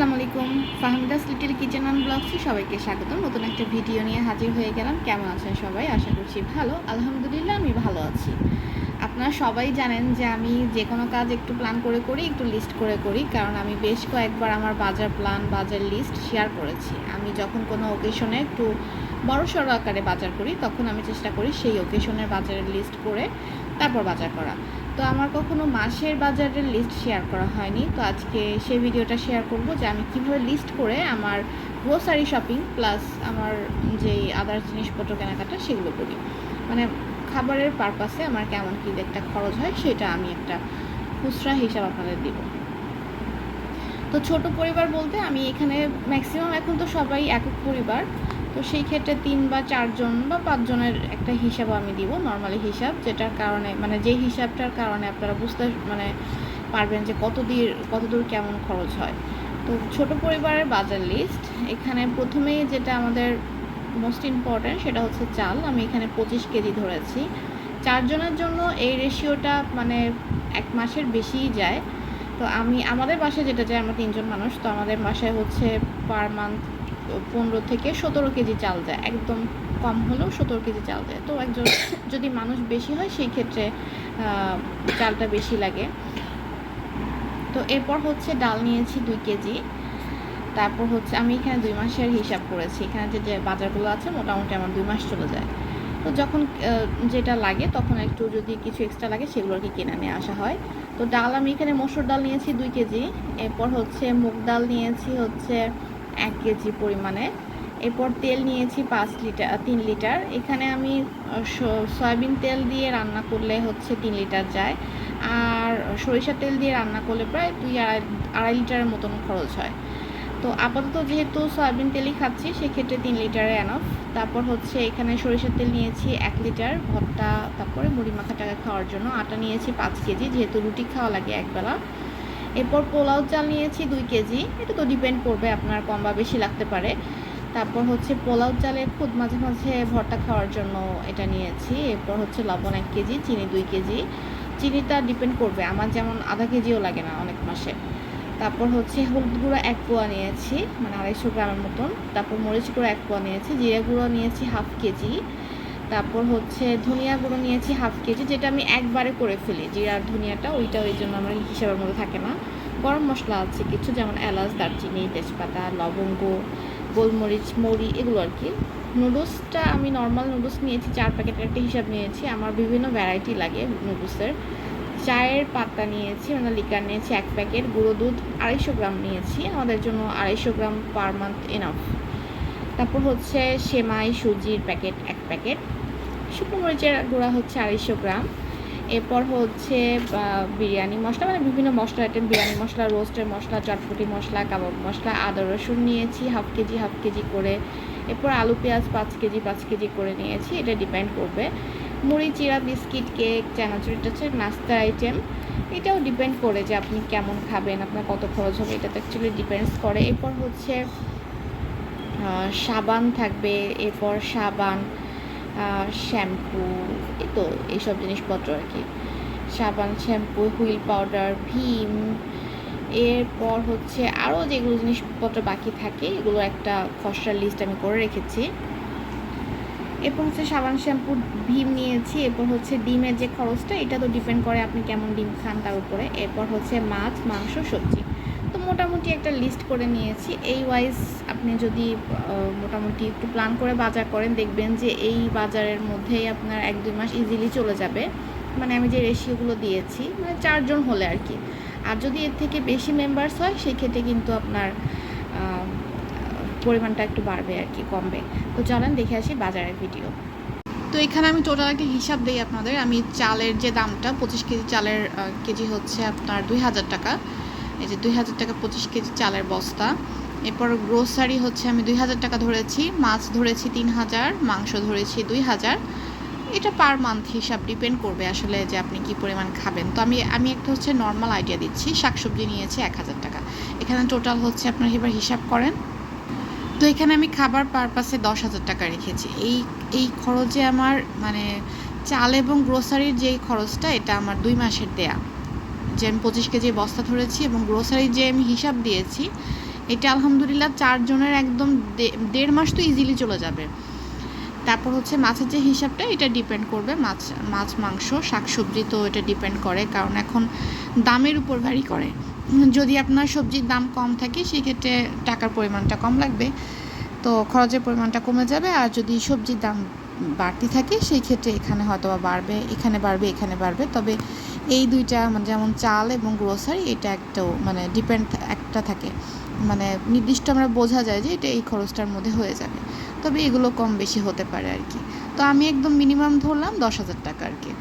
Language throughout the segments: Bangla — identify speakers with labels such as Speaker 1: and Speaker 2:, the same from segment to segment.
Speaker 1: আসসালামু আলাইকুম। ফাহমিদাস লিটিল কিচেন অ্যান্ড ব্লগসে সবাইকে স্বাগত নতুন একটা ভিডিও নিয়ে হাজির হয়ে গেলাম। কেমন আছেন সবাই? আশা করছি ভালো। আলহামদুলিল্লাহ, আমি ভালো আছি। আপনারা সবাই জানেন যে আমি যে কোনো কাজ একটু প্ল্যান করে করি, একটু লিস্ট করে করি। কারণ আমি বেশ কয়েকবার আমার বাজার প্ল্যান বাজার লিস্ট শেয়ার করেছি। আমি যখন কোনো ওকেশনে একটু বড় সড়ো আকারে বাজার করি, তখন আমি চেষ্টা করি সেই ওকেশনের বাজারের লিস্ট করে তারপর বাজার করা। তো আমার কখনো মাসের বাজারের লিস্ট শেয়ার করা হয়নি। তো আজকে সেই ভিডিওটা শেয়ার করব যে আমি কীভাবে লিস্ট করে আমার গ্রোসারি শপিং প্লাস আমার যেই আদার জিনিসপত্র কেনাকাটা সেগুলো করি। মানে খাবারের পারপাসে আমার কেমন কী একটা খরচ হয় সেটা আমি একটা খুচরা হিসাব আপনাদের দিব। তো ছোট পরিবার বলতে আমি এখানে ম্যাক্সিমাম এখন তো সবাই একক পরিবার। তো সেই ক্ষেত্রে তিন বা চারজন বা পাঁচজনের একটা হিসাব আমি দিব নর্মালি হিসাব, যেটার কারণে মানে যে হিসাবটার কারণে আপনারা বুঝতে মানে পারবেন যে কত দূর কত দূর কেমন খরচ হয়। তো ছোট পরিবারের বাজার লিস্ট এখানে প্রথমেই যেটা আমাদের মোস্ট ইম্পর্ট্যান্ট সেটা হচ্ছে চাল, আমি এখানে পঁচিশ কেজি ধরেছি। চারজনের জন্য এই রেশিওটা মানে এক মাসের বেশিই যায়। তো আমি, আমাদের বাসায় যেটা যায়, আমরা তিনজন মানুষ, তো আমাদের বাসায় হচ্ছে পার মান্থ পনেরো থেকে সতেরো কেজি চাল যায় একদম কম হলেও সতেরো কেজি চাল যায় তো একজন যদি মানুষ বেশি হয়, সেই ক্ষেত্রে চালটা বেশি লাগে। তো এরপর হচ্ছে ডাল নিয়েছি দুই কেজি। তারপর হচ্ছে আমি এখানে দুই মাসের হিসাব করেছি। এখানে যে যে বাজারগুলো আছে, মোটামুটি আমার দুই মাস চলে যায়। তো যখন যেটা লাগে, তখন একটু যদি কিছু এক্সট্রা লাগে সেগুলো আর কি কিনে নিয়ে আসা হয়। তো ডাল আমি এখানে মসুর ডাল নিয়েছি দুই কেজি। এরপর হচ্ছে মুগ ডাল নিয়েছি হচ্ছে এক কেজি পরিমাণে। এরপর তেল নিয়েছি পাঁচ লিটার তিন লিটার। এখানে আমি সয়াবিন তেল দিয়ে রান্না করলে হচ্ছে তিন লিটার যায়। আর সরিষার তেল দিয়ে রান্না করলে প্রায় দুই আড়াই আড়াই লিটারের মতন খরচ হয়। তো আপাতত যেহেতু সয়াবিন তেলই খাচ্ছি, সেক্ষেত্রে তিন লিটারে এনফ তারপর হচ্ছে এখানে সরিষার তেল নিয়েছি এক লিটার, ভর্তা, তারপরে মুড়ি মাখা টাকা খাওয়ার জন্য। আটা নিয়েছি পাঁচ কেজি, যেহেতু রুটি খাওয়া লাগে একবেলা। এরপর পোলাও চাল নিয়েছি দুই কেজি। এটা তো ডিপেন্ড করবে আপনার কম বা বেশি লাগতে পারে। তারপর হচ্ছে পোলাও চালের খুদ মাঝে মাঝে ভর্তা খাওয়ার জন্য এটা নিয়েছি। এরপর হচ্ছে লবণ এক কেজি, চিনি দুই কেজি। চিনিটা ডিপেন্ড করবে। আমার যেমন আধা কেজিও লাগে না অনেক মাসে। তারপর হচ্ছে হলুদ গুঁড়ো এক পোয়া নিয়েছি মানে আড়াইশো গ্রামের মতন। তারপর মরিচ গুঁড়ো এক পোয়া নিয়েছি, জিরা গুঁড়ো নিয়েছি হাফ কেজি। তারপর হচ্ছে ধনিয়া গুঁড়ো নিয়েছি হাফ কেজি, যেটা আমি একবারে করে ফেলি। জিরা আর ধনিয়াটা, ওইটা ওই জন্য আমার হিসাবের মধ্যে থাকে না। গরম মশলা আছে কিছু, যেমন এলাচ, দারচিনি, তেজপাতা, লবঙ্গ, গোলমরিচ, মৌরি, এগুলো আর কি। নুডলসটা আমি নর্মাল নুডলস নিয়েছি, চার প্যাকেটের একটা হিসাব নিয়েছি। আমার বিভিন্ন ভ্যারাইটি লাগে নুডলসের। চায়ের পাতা নিয়েছি মানে লিকার নিয়েছি এক প্যাকেট গুঁড়ো দুধ আড়াইশো গ্রাম নিয়েছি। আমাদের জন্য আড়াইশো গ্রাম পার মান্থ এনাফ তারপর হচ্ছে সেমাই, সুজির প্যাকেট এক প্যাকেট শুকনো গুঁড়া হচ্ছে আড়াইশো গ্রাম। এরপর হচ্ছে বিরিয়ানি মশলা মানে বিভিন্ন মশলা আইটেম বিরিয়ানি মশলা রোস্টের মশলা, চটপটি মশলা, কাবাব মশলা, আদা, রসুন নিয়েছি হাফ কেজি হাফ কেজি করে। এরপর আলু, পেঁয়াজ, পাঁচ কেজি পাঁচ কেজি করে নিয়েছি, এটা ডিপেন্ড করবে। মুড়ি, চিরা, বিস্কিট কেক চানাচুর, এটা হচ্ছে নাস্তা আইটেম এটাও ডিপেন্ড করে যে আপনি কেমন খাবেন, আপনার কত খরচ হবে, এটা তো অ্যাকচুয়ালি ডিপেন্ডস করে। এরপর হচ্ছে সাবান থাকবে, এরপর সাবান শ্যাম্পু এই তো এইসব জিনিসপত্র আর কি। সাবান শ্যাম্পু হুইল পাউডার, ভীম। এরপর হচ্ছে আরও যেগুলো জিনিসপত্র বাকি থাকে, এগুলো একটা খসড়া লিস্ট আমি করে রেখেছি। এরপর হচ্ছে সাবান শ্যাম্পু ডিম নিয়েছি। এরপর হচ্ছে ডিমের যে খরচটা, এটা তো ডিপেন্ড করে আপনি কেমন ডিম খান তার উপরে। এরপর হচ্ছে মাছ, মাংস, সবজি। তো মোটামুটি একটা লিস্ট করে নিয়েছি। এই ওয়াইজ আপনি যদি মোটামুটি একটু প্ল্যান করে বাজার করেন, দেখবেন যে এই বাজারের মধ্যেই আপনার এক দুই মাস ইজিলি চলে যাবে। মানে আমি যে রেশিওগুলো দিয়েছি মানে চারজন হলে আর কি। আর যদি এর থেকে বেশি মেম্বার্স হয়, সেক্ষেত্রে কিন্তু আপনার পরিমাণটা একটু বাড়বে আর কি, কমবে। তো চলেন দেখে আসি বাজারের ভিডিও তো এখানে আমি টোটাল একটা হিসাব দিই আপনাদের। আমি চালের যে দামটা, পঁচিশ কেজি চালের কেজি হচ্ছে আপনার দুই হাজার টাকা। এই যে দুই হাজার টাকা পঁচিশ কেজি চালের বস্তা। এরপর গ্রোসারি হচ্ছে আমি দুই হাজার টাকা ধরেছি, মাছ ধরেছি তিন হাজার, মাংস ধরেছি দুই হাজার। এটা পার মান্থ হিসাব ডিপেন্ড করবে আসলে যে আপনি কি পরিমাণ খাবেন। তো আমি আমি একটা হচ্ছে নর্মাল আইডিয়া দিচ্ছি, শাকসবজি নিয়েছি এক হাজার টাকা। এখানে টোটাল হচ্ছে আপনার এবার হিসাব করেন। তো এখানে আমি খাবার পারপাসে দশ হাজার টাকা রেখেছি। এই এই খরচে আমার মানে চাল এবং গ্রোসারির যেই খরচটা, এটা আমার দুই মাসের দেয়া। যে আমি পঁচিশ কেজি বস্তা ধরেছি এবং গ্রোসারির যে আমি হিসাব দিয়েছি এটা আলহামদুলিল্লাহ চারজনের একদম দেড় মাস তো ইজিলি চলে যাবে। তারপর হচ্ছে মাছের যে হিসাবটা, এটা ডিপেন্ড করবে মাছ মাছ, মাংস, শাকসবজি তো এটা ডিপেন্ড করে, কারণ এখন দামের উপর ভ্যারি করে। যদি আপনার সবজির দাম কম থাকে, সেক্ষেত্রে টাকার পরিমাণটা কম লাগবে। তো খরচের পরিমাণটা কমে যাবে, আর যদি সবজির দাম বাড়তি থাকে সেই ক্ষেত্রে এখানে হয়তো বা বাড়বে, এখানে বাড়বে এখানে বাড়বে। তবে এই দুইটা মানে যেমন চাল এবং গ্রোসারি এটা একটাও মানে ডিপেন্ড একটা থাকে। মানে নির্দিষ্ট আমরা বোঝা যায় যে এটা এই খরচটার মধ্যে হয়ে যাবে। তবে এগুলো কম বেশি হতে পারে আর কি। তো আমি একদম মিনিমাম ধরলাম দশ হাজার টাকা আর কি।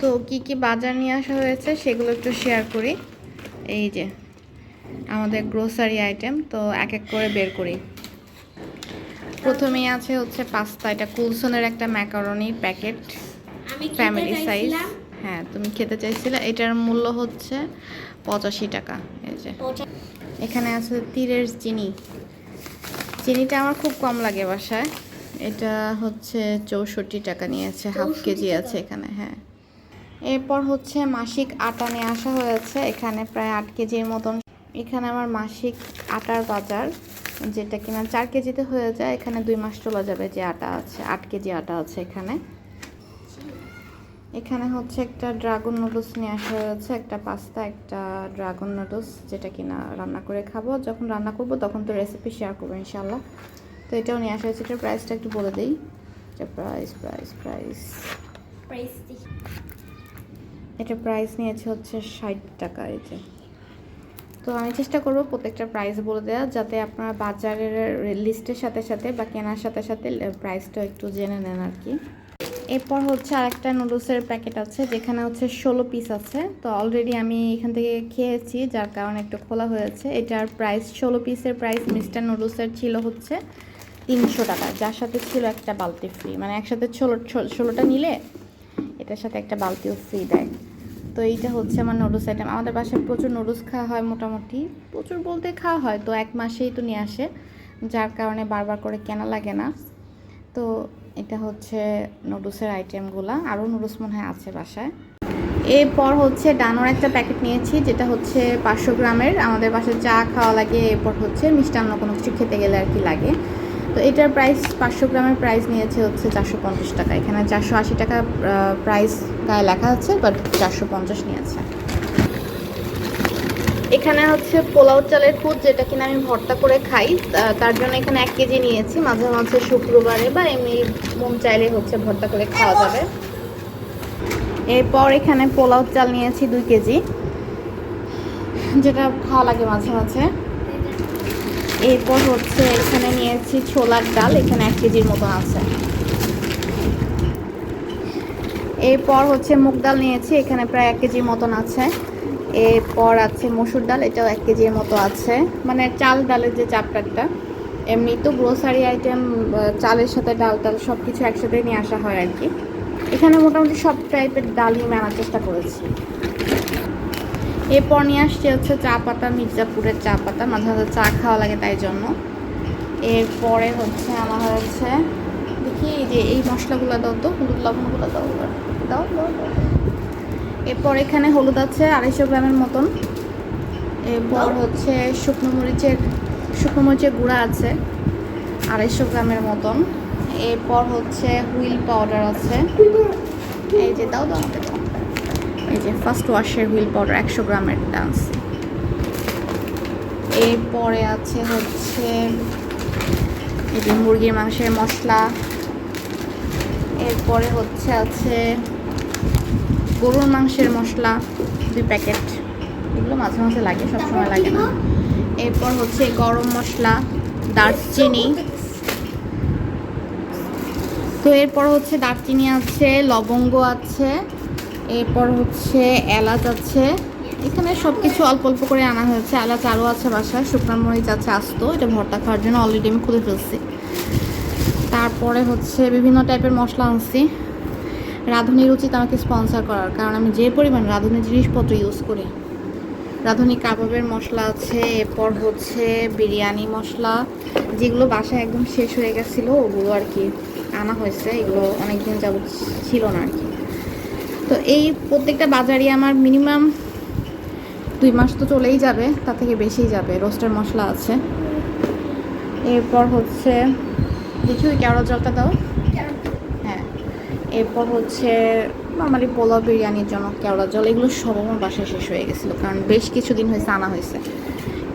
Speaker 1: তো কি কি বাজার নিয়ে আসা হয়েছে সেগুলো একটু শেয়ার করি। এই যে আমাদের গ্রোসারি আইটেম তো এক এক করে বের করি। প্রথমেই আছে হচ্ছে পাস্তা এটা কুলসনের একটা ম্যাকারনি প্যাকেট ফ্যামিলি সাইজ হ্যাঁ তুমি খেতে চাইছিলে এটার মূল্য হচ্ছে পঁচাশি টাকা এই যে। এখানে আছে তীরের চিনি। চিনিটা আমার খুব কম লাগে বাসায়। এটা হচ্ছে চৌষট্টি টাকা নিয়েছে হাফ কেজি আছে এখানে হ্যাঁ। এরপর হচ্ছে মাসিক আটা নিয়ে আসা হয়েছে এখানে প্রায় আট কেজির মতন। এখানে আমার মাসিক আটার বাজার যেটা কিনা চার কেজিতে হয়ে যায় এখানে দুই মাস চলে যাবে যে আটা আছে আট কেজি আটা আছে এখানে। এখানে হচ্ছে একটা ড্রাগন নুডলস নিয়ে আসা হয়েছে একটা পাস্তা একটা ড্রাগন নুডলস যেটা কিনা রান্না করে খাব। যখন রান্না করব তখন তো রেসিপি শেয়ার করব ইনশাল্লাহ তো এটাও নিয়ে আসা হয়েছে। এটার প্রাইসটা একটু বলে দিই। প্রাইস প্রাইস প্রাইস
Speaker 2: প্রাইস
Speaker 1: এটা প্রাইস নিয়েছে হচ্ছে ষাট টাকা এই যে। তো আমি চেষ্টা করব প্রত্যেকটা প্রাইস বলে দেওয়া যাতে আপনারা বাজারের লিস্টের সাথে সাথে বা কেনার সাথে সাথে প্রাইসটা একটু জেনে নেন আর কি। এরপর হচ্ছে আরেকটা নুডলসের প্যাকেট আছে, যেখানে হচ্ছে ষোলো পিস আছে। তো অলরেডি আমি এখান থেকে খেয়েছি, যার কারণে একটু খোলা হয়েছে। এটার প্রাইস ষোলো পিসের প্রাইস মিস্টার নুডলসের ছিল হচ্ছে তিনশো টাকা। যার সাথে ছিল একটা বালতি ফ্রি মানে একসাথে ষোলো, ষোলোটা নিলে এটার সাথে একটা বালতিও ফ্রি দেয়। তো এইটা হচ্ছে আমার নুডলস আইটেম আমাদের বাসায় প্রচুর নুডলস খাওয়া হয় মোটামুটি। প্রচুর বলতে খাওয়া হয়, তো এক মাসেই তো নিয়ে আসে। যার কারণে বারবার করে কেনা লাগে না। তো এটা হচ্ছে নুডলসের আইটেমগুলো। আরও নুডলস মনে হয় আছে বাসায়। এরপর হচ্ছে ডানোর একটা প্যাকেট নিয়েছি, যেটা হচ্ছে পাঁচশো গ্রামের। আমাদের বাসায় চা খাওয়া লাগে, এরপর হচ্ছে মিষ্টান্ন কোনো কিছু খেতে গেলে আর কি লাগে। তো এটার প্রাইস পাঁচশো গ্রামের প্রাইস নিয়েছে হচ্ছে চারশো পঞ্চাশ টাকা। এখানে চারশো আশি টাকা প্রাইস গায়ে লেখা আছে বাট চারশো পঞ্চাশ নিয়েছে। এখানে হচ্ছে পোলাও চালের খুদ যেটা কিনা আমি ভর্তা করে খাই তার জন্য এখানে এক কেজি নিয়েছি। মাঝে মাঝে শুক্রবারে বা এমনি মন চাইলে হচ্ছে ভর্তা করে খাওয়া যাবে। এরপর এখানে পোলাও চাল নিয়েছি দুই কেজি। যেটা খাওয়া লাগে মাঝে মাঝে। এরপর হচ্ছে এখানে নিয়েছি ছোলার ডাল, এখানে এক কেজির মতো আছে। এরপর হচ্ছে মুগ ডাল নিয়েছি, এখানে প্রায় এক কেজির মতন আছে। এরপর আছে মসুর ডাল, এটাও এক কেজির মতো আছে। মানে চাল ডালের যে চাপটারটা, এমনি তো গ্রোসারি আইটেম চালের সাথে ডাল টাল সব কিছু একসাথে নিয়ে আসা হয় আর কি। এখানে মোটামুটি সব টাইপের ডালই আমি আনার চেষ্টা করেছি। এরপর নিয়ে আসছে হচ্ছে চা পাতা, মির্জাপুরের চা পাতা। মাঝে মাঝে চা খাওয়া লাগে তাই জন্য। এরপরে হচ্ছে আমার হচ্ছে, দেখি যে এই মশলাগুলো দাও তো, হলুদ লবণগুলো দাও দাও দাও দাও। এরপর এখানে হলুদ আছে, আড়াইশো গ্রামের মতন। এরপর হচ্ছে শুকনো মরিচের শুকনো মরিচের গুঁড়া আছে, আড়াইশো গ্রামের মতন। এরপর হচ্ছে হুইল পাউডার আছে। এই যে, দাও দাও এই যে ফার্স্ট ওয়াশের হুইল পাউডার, একশো গ্রামের ডান্স। এরপরে আছে হচ্ছে, এই যে মুরগির মাংসের মশলা। এরপরে হচ্ছে আছে গরুর মাংসের মশলা দুই প্যাকেট, এগুলো মাঝে মাঝে লাগে, সবসময় লাগে না। এরপর হচ্ছে গরম মশলা, দারচিনি। তো এরপর হচ্ছে দারচিনি আছে, লবঙ্গ আছে, এরপর হচ্ছে এলাচ আছে। এখানে সব কিছু অল্প অল্প করে আনা হয়েছে। এলাচ আরও আছে বাসায়, শুকনো মরিচ আছে আস্ত, এটা ভর্তা খাওয়ার জন্য অলরেডি আমি খুলে ফেলছি। তারপরে হচ্ছে বিভিন্ন টাইপের মশলা আনছি। রাঁধুনির উচিত আমাকে স্পন্সর করার, কারণ আমি যে পরিমাণ রাঁধুনি জিনিসপত্র ইউজ করি, রাঁধুনি কাবাবের মশলা আছে, এরপর হচ্ছে বিরিয়ানি মশলা, যেগুলো বাসায় একদম শেষ হয়ে গেছিল, ওগুলো আর কি আনা হয়েছে, এগুলো অনেক দিন যাবত ছিল না আর কি। তো এই প্রত্যেকটা বাজারই আমার মিনিমাম দুই মাস তো চলেই যাবে তা থেকে বেশিই যাবে রোস্টের মশলা আছে। এরপর হচ্ছে, দেখি ওই কেওড়া জলটা দাও। এরপর হচ্ছে নর্মালি পোলাও বিরিয়ানির জন্য, কেওড়া জল, এগুলো সব আমার বাসায় শেষ হয়ে গেছিল, কারণ বেশ কিছুদিন হয়েছে আনা হয়েছে।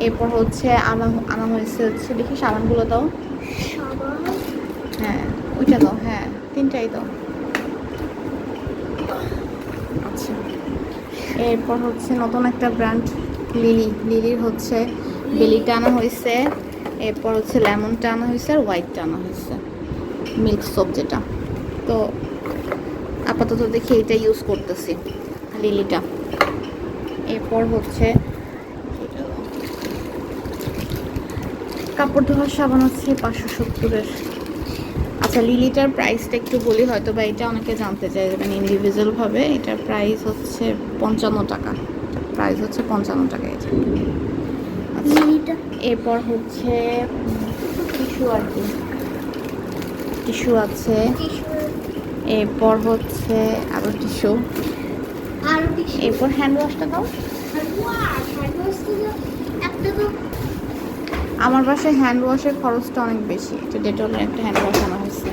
Speaker 1: এরপর হচ্ছে আনা আনা হয়েছে হচ্ছে, দেখি সাবানগুলো দাও। হ্যাঁ ওইটা দাও হ্যাঁ তিনটাই দাও। আচ্ছা। এরপর হচ্ছে নতুন একটা ব্র্যান্ড লিলি লিলির হচ্ছে বেলিটা আনা হয়েছে, এরপর হচ্ছে লেমনটা আনা হয়েছে, আর হোয়াইটটা আনা হয়েছে মিল্ক সোপ যেটা। তো আপাতত দেখি এটা ইউজ করতেছি লিলিটা। এরপর হচ্ছে কাপড় ধোয়ার সাবান হচ্ছে পাঁচশো সত্তরের। আচ্ছা লিলিটার প্রাইসটা একটু বলি হয়তো বা এটা অনেকে জানতে চাই মানে ইন্ডিভিজুয়ালভাবে এটার প্রাইস হচ্ছে পঞ্চান্ন টাকা। প্রাইস হচ্ছে পঞ্চান্ন টাকা এটা। আচ্ছা এরপর হচ্ছে টিস্যু আর কি। টিস্যু আছে। এরপর হচ্ছে আরও টিস্যু। এরপর হ্যান্ড ওয়াশটা দাও। আমার বাসায় হ্যান্ড ওয়াশের খরচটা অনেক বেশি। এটা ডেটলের একটা হ্যান্ড ওয়াশ আনা হয়েছে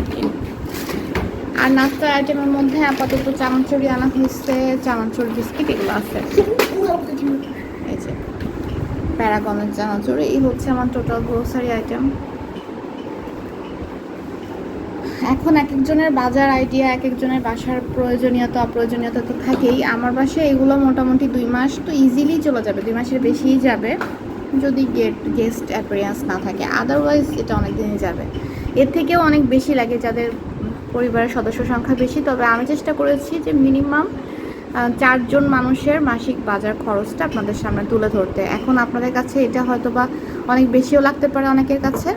Speaker 1: আর নাস্তার আইটেমের মধ্যে আপাতত চানাচুরি আনা হয়েছে চানাচুরি বিস্কিট এগুলো আছে। এই যে প্যারাগনের চানাচুরি এই হচ্ছে আমার টোটাল গ্রোসারি আইটেম এখন এক একজনের বাজার আইডিয়া এক একজনের বাসার প্রয়োজনীয়তা, অপ্রয়োজনীয়তা তো থাকেই। আমার বাসায় এগুলো মোটামুটি দুই মাস তো ইজিলি চলে যাবে, দুই মাসের বেশিই যাবে, যদি গেট গেস্ট অ্যাপিয়ারেন্স না থাকে। আদারওয়াইজ এটা অনেক দিনই যাবে। এর থেকেও অনেক বেশি লাগে যাদের পরিবারের সদস্য সংখ্যা বেশি, তবে আমি চেষ্টা করেছি যে মিনিমাম চারজন মানুষের মাসিক বাজার খরচটা আপনাদের সামনে তুলে ধরতে। এখন আপনাদের কাছে এটা হয়তো বা অনেক বেশিও লাগতে পারে অনেকের কাছে।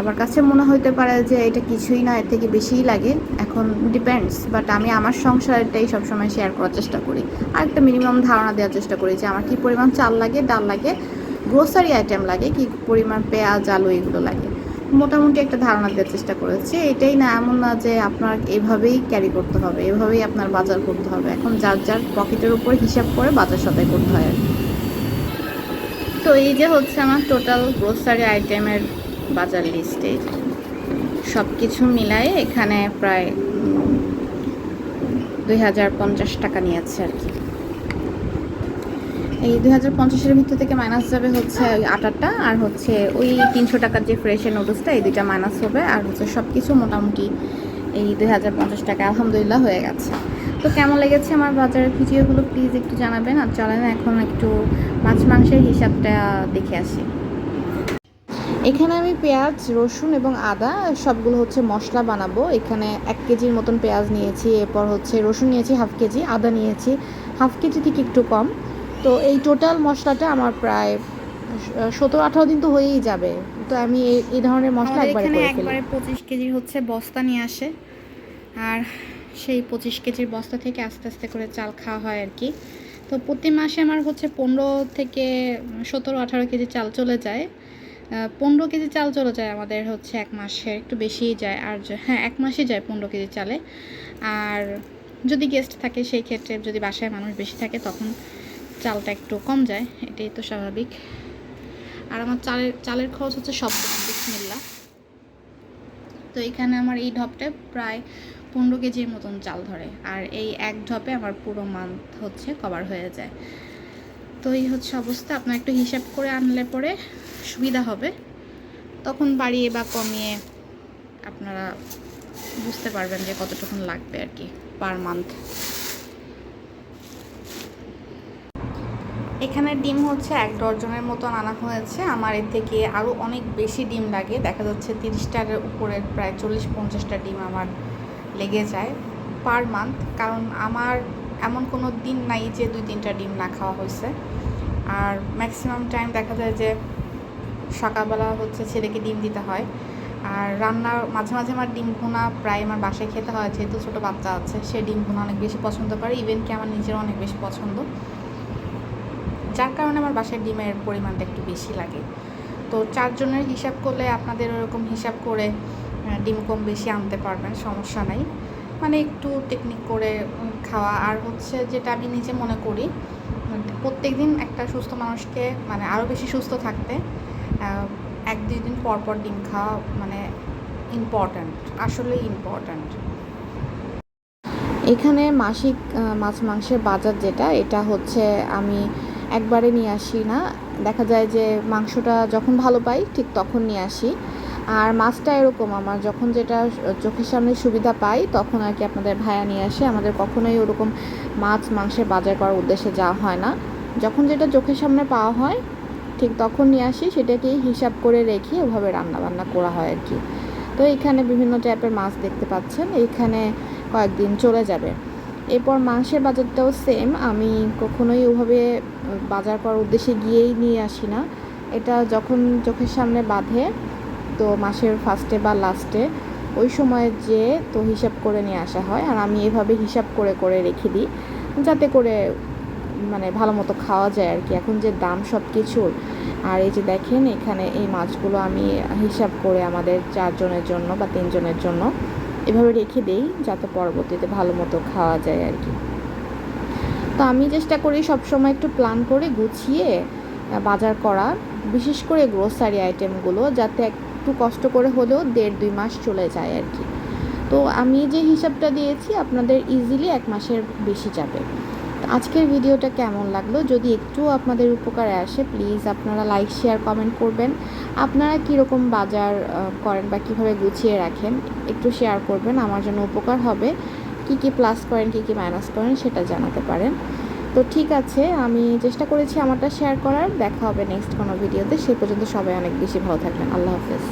Speaker 1: আমার কাছে মনে হতে পারে যে এটা কিছুই না, এর থেকে বেশিই লাগে। এখন ডিপেন্ডস বাট আমি আমার সংসারটাই সবসময় শেয়ার করার চেষ্টা করি। আর একটা মিনিমাম ধারণা দেওয়ার চেষ্টা করি যে আমার কী পরিমাণ চাল লাগে, ডাল লাগে গ্রোসারি আইটেম লাগে, কি পরিমাণ পেঁয়াজ, আলু এগুলো লাগে। মোটামুটি একটা ধারণা দেওয়ার চেষ্টা করেছি। এটাই না, এমন না যে আপনার এভাবেই ক্যারি করতে হবে, এভাবেই আপনার বাজার করতে হবে। এখন যার যার পকেটের উপর হিসাব করে বাজার সদাই করতে হয়। তো এই যে হচ্ছে আমার টোটাল গ্রোসারি আইটেমের বাজার লিস্টে। সব কিছু মিলায়ে এখানে প্রায় দুই হাজার পঞ্চাশ টাকা নিয়েছে আর কি। এই দুই হাজার পঞ্চাশের ভিতর থেকে মাইনাস যাবে হচ্ছে ওই আটাটা আর হচ্ছে ওই তিনশো টাকার যে ফ্রেশের নুডলসটা এই দুইটা মাইনাস হবে আর হচ্ছে সব কিছু মোটামুটি এই দুই হাজার পঞ্চাশ টাকা আলহামদুলিল্লাহ হয়ে গেছে। তো কেমন লেগেছে আমার বাজারের ভিডিওগুলো প্লিজ একটু জানাবেন আর চলেন এখন একটু মাছ মাংসের হিসাবটা দেখে আসি। এখানে আমি পেঁয়াজ রসুন এবং আদা সবগুলো হচ্ছে মশলা বানাবো। এখানে এক কেজির মতন পেঁয়াজ নিয়েছি এরপর হচ্ছে রসুন নিয়েছি হাফ কেজি আদা নিয়েছি হাফ কেজি থেকে একটু কম। তো এই টোটাল মশলাটা আমার প্রায় সতেরো আঠারো দিন তো হয়েই যাবে। তো আমি এই- এই ধরনের মশলা একবারে করে একবারে পঁচিশ কেজির হচ্ছে বস্তা নিয়ে আসে। আর সেই পঁচিশ কেজির বস্তা থেকে আস্তে আস্তে করে চাল খাওয়া হয় আর কি। তো প্রতি মাসে আমার হচ্ছে পনেরো থেকে সতেরো আঠারো কেজি চাল চলে যায়। পনেরো কেজি চাল চলে যায় আমাদের হচ্ছে এক মাসে, একটু বেশিই যায়, আর হ্যাঁ এক মাসই যায় পনেরো কেজি চালে। আর যদি গেস্ট থাকে, সেই ক্ষেত্রে যদি বাসায় মানুষ বেশি থাকে, তখন চালটা একটু কম যায়, এটাই তো স্বাভাবিক। আর আমার চালের চালের খরচ হচ্ছে সব বিসমিল্লা তো এখানে আমার এই ঢপটা প্রায় পনেরো কেজির মতন চাল ধরে, আর এই এক ঢপে আমার পুরো মান্থ হচ্ছে কভার হয়ে যায়। তো এই হচ্ছে অবস্থা, আপনার একটু হিসাব করে আনলে পরে সুবিধা হবে, তখন বাড়িয়ে বা কমিয়ে আপনারা বুঝতে পারবেন যে কতটুকুন লাগবে আর কি পার মান্থ এখানে ডিম হচ্ছে এক ডজনের মতন আনা হয়েছে। আমার এর থেকে আরও অনেক বেশি ডিম লাগে। দেখা যাচ্ছে তিরিশটার উপরে প্রায় চল্লিশ পঞ্চাশটা ডিম আমার লেগে যায় পার মান্থ কারণ আমার এমন কোনো দিন নাই যে দুই তিনটা ডিম না খাওয়া হয়েছে। আর ম্যাক্সিমাম টাইম দেখা যায় যে সকালবেলা হচ্ছে ছেলেকে ডিম দিতে হয়। আর রান্নার মাঝে মাঝে আমার ডিম ভুনা প্রায় আমার বাসায় খেতে হয়, যেহেতু ছোটো বাচ্চা আছে, সে ডিম ভুনা অনেক বেশি পছন্দ করে ইভেন কি আমার নিজেরও অনেক বেশি পছন্দ। যার কারণে আমার বাসায় ডিমের পরিমাণটা একটু বেশি লাগে। তো চারজনের হিসাব করলে আপনাদের ওরকম হিসাব করে ডিম কম বেশি আনতে পারবেন, সমস্যা নাই। মানে একটু টেকনিক করে খাওয়া। আর হচ্ছে যেটা আমি নিজে মনে করি প্রত্যেক দিন একটা সুস্থ মানুষকে মানে আরও বেশি সুস্থ থাকতে এক দুই দিন পর পর ডিম খাওয়া মানে ইম্পর্ট্যান্ট আসলেই ইম্পর্ট্যান্ট এখানে মাসিক মাছ মাংসের বাজার যেটা, এটা হচ্ছে আমি একবারে নিয়ে আসি না। দেখা যায় যে মাংসটা যখন ভালো পাই, ঠিক তখন নিয়ে আসি। আর মাছটা এরকম, আমার যখন যেটা চোখের সামনে সুবিধা পাই, তখন আর কি আপনাদের ভাইয়া নিয়ে আসে। আমাদের কখনোই ওরকম মাছ মাংসের বাজার করার উদ্দেশ্যে যাওয়া হয় না। যখন যেটা চোখের সামনে পাওয়া হয় ঠিক তখন নিয়ে আসি, সেটাকেই হিসাব করে রেখে ওভাবে রান্না বান্না করা হয় আর কি। তো এখানে বিভিন্ন টাইপের মাছ দেখতে পাচ্ছেন, এখানে কয়েকদিন চলে যাবে। এরপর মাংসের বাজারটাও সেম আমি কখনোই ওভাবে বাজার করার উদ্দেশ্যে গিয়েই নিয়ে আসি না। এটা যখন চোখের সামনে বাঁধে, তো মাসের ফার্স্টে বা লাস্টে ওই সময় যে তো হিসাব করে নিয়ে আসা হয়। আর আমি এভাবে হিসাব করে করে রেখে দিই, যাতে করে মানে ভালো মতো খাওয়া যায় আর কি। এখন যে দাম সব কিছুর আর এই যে দেখেন এখানে এই মাছগুলো আমি হিসাব করে আমাদের চারজনের জন্য বা তিনজনের জন্য এভাবে রেখে দেই যাতে পরবর্তীতে ভালো মতো খাওয়া যায় আর কি। তো আমি চেষ্টা করি সবসময় একটু প্ল্যান করে গুছিয়ে বাজার করার বিশেষ করে গ্রোসারি আইটেমগুলো যাতে একটু কষ্ট করে হলেও দেড় দুই মাস চলে যায় আর কি। তো আমি যে হিসাবটা দিয়েছি আপনাদের ইজিলি এক মাসের বেশি যাবে। আজকের ভিডিওটা কেমন লাগল? যদি একটু আপনাদের উপকারে আসে প্লিজ আপনারা লাইক শেয়ার কমেন্ট করবেন। আপনারা কীরকম বাজার করেন বা কীভাবে গুছিয়ে রাখেন, একটু শেয়ার করবেন। আমার জন্য উপকার হবে। কি কি প্লাস করেন, কি কি মাইনাস করেন, সেটা জানাতে পারেন। তো ঠিক আছে, আমি চেষ্টা করেছি আমারটা শেয়ার করার। দেখা হবে নেক্সট কোনো ভিডিওতে সেই পর্যন্ত সবাই অনেক বেশি ভালো থাকবেন। আল্লাহ হাফেজ।